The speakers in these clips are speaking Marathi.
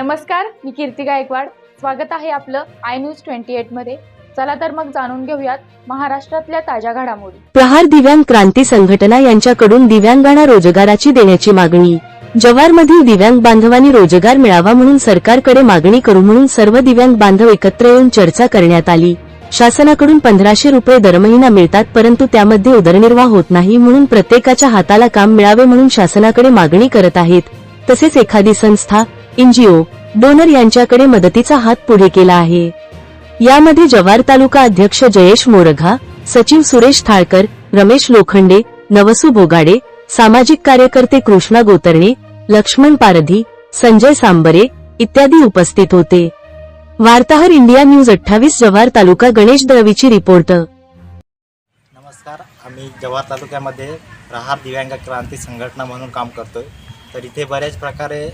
नमस्कार मी कीर्ती गायकवाड. स्वागत आहे आपलं आय न्यूज ट्वेंटी एटमध्ये. चला तर मग जाणून घेऊयात महाराष्ट्रातल्या ताज्या घडामोडी. प्रहार दिव्यांग क्रांती संघटना यांच्याकडून दिव्यांगांना रोजगाराची देण्याची मागणी. जव्हारमधील दिव्यांग बांधवांनी रोजगार मिळावा म्हणून सरकारकडे मागणी करू म्हणून सर्व दिव्यांग बांधव एकत्र येऊन चर्चा करण्यात आली. शासनाकडून पंधराशे रुपये दरमहिना मिळतात परंतु त्यामध्ये उदरनिर्वाह होत नाही म्हणून प्रत्येकाच्या हाताला काम मिळावे म्हणून शासनाकडे मागणी करत आहेत. तसेच एखादी संस्था एनजीओ डोनर यांच्याकडे मदतीचा हात पुढे केला आहे. यामध्ये जव्हार तालुका अध्यक्ष जयेश मोरघा सचिव सुरेश थाळकर रमेश लोखंडे नवसू बोगाडे सामाजिक कार्यकर्ते कृष्णा गोतरणे लक्ष्मण पारधी संजय सांबरे इत्यादी उपस्थित होते. वार्ताहर इंडिया न्यूज अठ्ठावीस जव्हार तालुका गणेश दळवीची रिपोर्ट. नमस्कार आम्ही जव्हार तालुक्यामध्ये प्रहार दिव्यांग क्रांती संघटना म्हणून काम करतोय. तर इथे बऱ्याच प्रकारे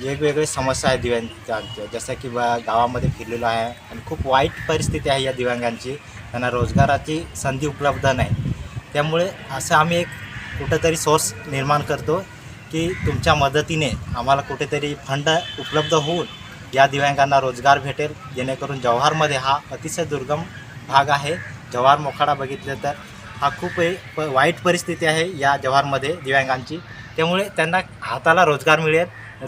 वेगवेगळे समस्या आहेत दिव्यांगांच्या. जसं की बा गावामध्ये फिरलेलो आहे आणि खूप वाईट परिस्थिती आहे या दिव्यांगांची. त्यांना रोजगाराची संधी उपलब्ध नाही. त्यामुळे असं आम्ही एक कुठंतरी सोर्स निर्माण करतो की तुमच्या मदतीने आम्हाला कुठेतरी फंड उपलब्ध होऊन या दिव्यांगांना रोजगार भेटेल. जेणेकरून जव्हारमध्ये हा अतिशय दुर्गम भाग आहे. जव्हार मोखाडा बघितलं तर हा खूप वाईट परिस्थिती आहे या जव्हारमध्ये दिव्यांगांची. त्यामुळे त्यांना हाताला रोजगार मिळेल.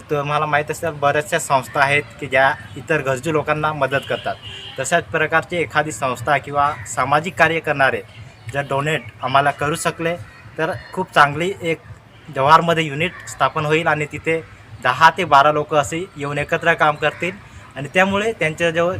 तुम्हाला माहीत असेल बऱ्याचशा संस्था आहेत की ज्या इतर गरजू लोकांना मदत करतात. तशाच प्रकारची एखादी संस्था किंवा सामाजिक कार्य करणारे जर डोनेट आम्हाला करू शकले तर खूप चांगली एक जव्हारमध्ये युनिट स्थापन होईल आणि तिथे दहा ते बारा लोक असे येऊन एकत्र काम करतील आणि त्यामुळे त्यांच्याजवळ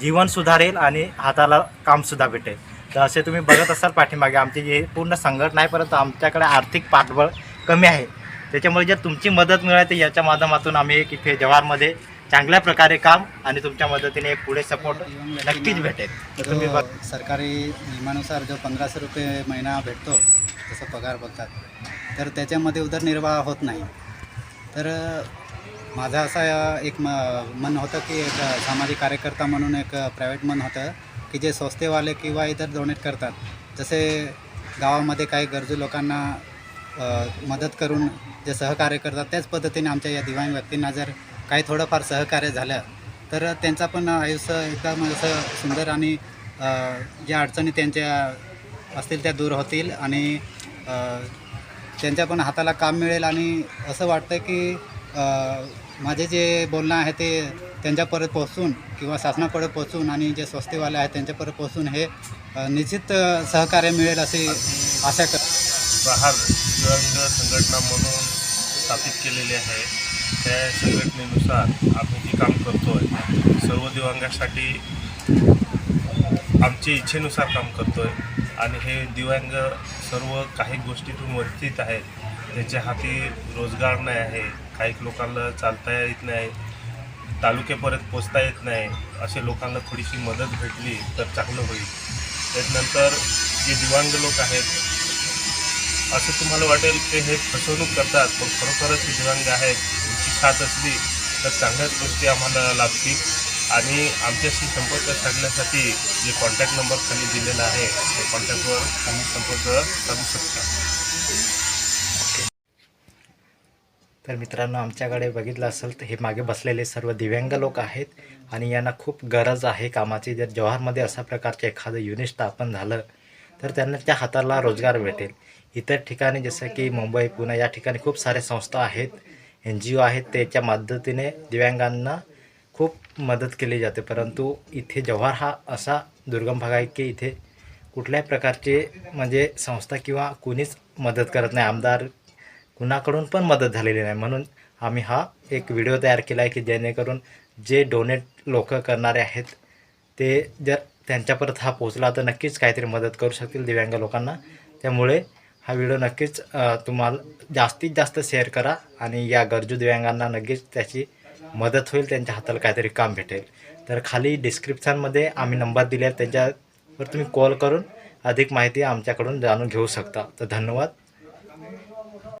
जीवन सुधारेल आणि हाताला कामसुद्धा भेटेल. तर असे तुम्ही बघत असाल पाठीमागे आमची जी पूर्ण संघटना आहे परंतु आमच्याकडे आर्थिक पाठबळ कमी आहे. त्याच्यामुळे जर तुमची मदत मिळाली तर याच्या माध्यमातून आम्ही एक इथे जव्हारमध्ये चांगल्या प्रकारे काम आणि तुमच्या मदतीने एक पुढे सपोर्ट नक्कीच भेटेल. तुम्ही सरकारी नियमानुसार जो पंधराशे रुपये महिना भेटतो तसं पगार बघतात. तर त्याच्यामध्ये उदरनिर्वाह होत नाही. तर माझा माझं असा एक म मन होतं की एक सामाजिक कार्यकर्ता म्हणून एक प्रायव्हेट मन होतं की जे स्वस्तेवाले किंवा इतर डोनेट करतात. जसे गावामध्ये काही गरजू लोकांना मदत करून जे सहकार्य करतात त्याच पद्धतीने आमच्या या दिव्यांग व्यक्तींना जर काही थोडंफार सहकार्य झालं तर त्यांचा पण आयुष्य एकदम असं सुंदर आणि ज्या अडचणी त्यांच्या असतील त्या दूर होतील आणि त्यांच्या पण हाताला काम मिळेल आणि असं वाटतं की माझे जे बोलणं आहे ते त्यांच्यापर्यंत पोहोचून किंवा शासनापर्यंत पोहोचून आणि जे स्वस्तीवाले आहेत त्यांच्यापर्यंत पोहोचून हे निश्चित सहकार्य मिळेल अशी आशा कर प्रहार दिव्यांग संघटना म्हणून स्थापित केलेली आहे. त्या संघटनेनुसार आम्ही जे काम करतो आहे सर्व दिव्यांगासाठी आमच्या इच्छेनुसार काम करतो आहे आणि हे दिव्यांग सर्व काही गोष्टीतून वंचित आहेत. त्याच्या हाती रोजगार नाही आहे काही लोकांना चालता येत नाही तालुक्यापर्यंत पोचता येत नाही असे लोकांना थोडीशी मदत भेटली तर चांगलं होईल. त्याच्यानंतर जे दिव्यांग लोक आहेत असं तुम्हाला वाटेल ते हे फसवणूक करतात पण खरोखरच ही दिव्यांग आहेत तुमची साथ असली तर चांगल्याच गोष्टी आम्हाला लाभतील आणि आमच्याशी संपर्क साधण्यासाठी जे कॉन्टॅक्ट नंबर खाली दिलेला आहे त्या कॉन्टॅक्टवर तुम्ही संपर्क साधू शकता. तर मित्रांनो आमच्याकडे बघितलं असेल तर हे मागे बसलेले सर्व दिव्यांग लोक आहेत. आणि यांना खूप गरज आहे कामाची. जर जव्हारमध्ये अशा प्रकारचे एखादं युनिट स्थापन झालं तर त्यांना त्या हाताला रोजगार भेटेल. इतर ठिकाणी जसं की मुंबई पुणे या ठिकाणी खूप साऱ्या संस्था आहेत. एन जी ओ आहेत त्याच्या मदतीने दिव्यांगांना खूप मदत केली जाते. परंतु इथे जव्हार हा असा दुर्गम भाग आहे की इथे कुठल्याही प्रकारचे म्हणजे संस्था किंवा कोणीच मदत करत नाही. आमदार कुणाकडून पण मदत झालेली नाही. म्हणून आम्ही हा एक व्हिडिओ तयार केला आहे की जेणेकरून जे डोनेट लोक करणारे आहेत ते जर त्यांच्यापर्यंत हा पोचला तर नक्कीच काहीतरी मदत करू शकतील दिव्यांग लोकांना. त्यामुळे हा व्हिडिओ नक्कीच तुम्हाला जास्तीत जास्त शेअर करा आणि या गरजू दिव्यांगांना नक्कीच त्याची मदत होईल त्यांच्या हाताला काहीतरी काम भेटेल. तर खाली डिस्क्रिप्शनमध्ये आम्ही नंबर दिले आहेत त्यांच्यावर तुम्ही कॉल करून अधिक माहिती आमच्याकडून जाणून घेऊ शकता. तर धन्यवाद.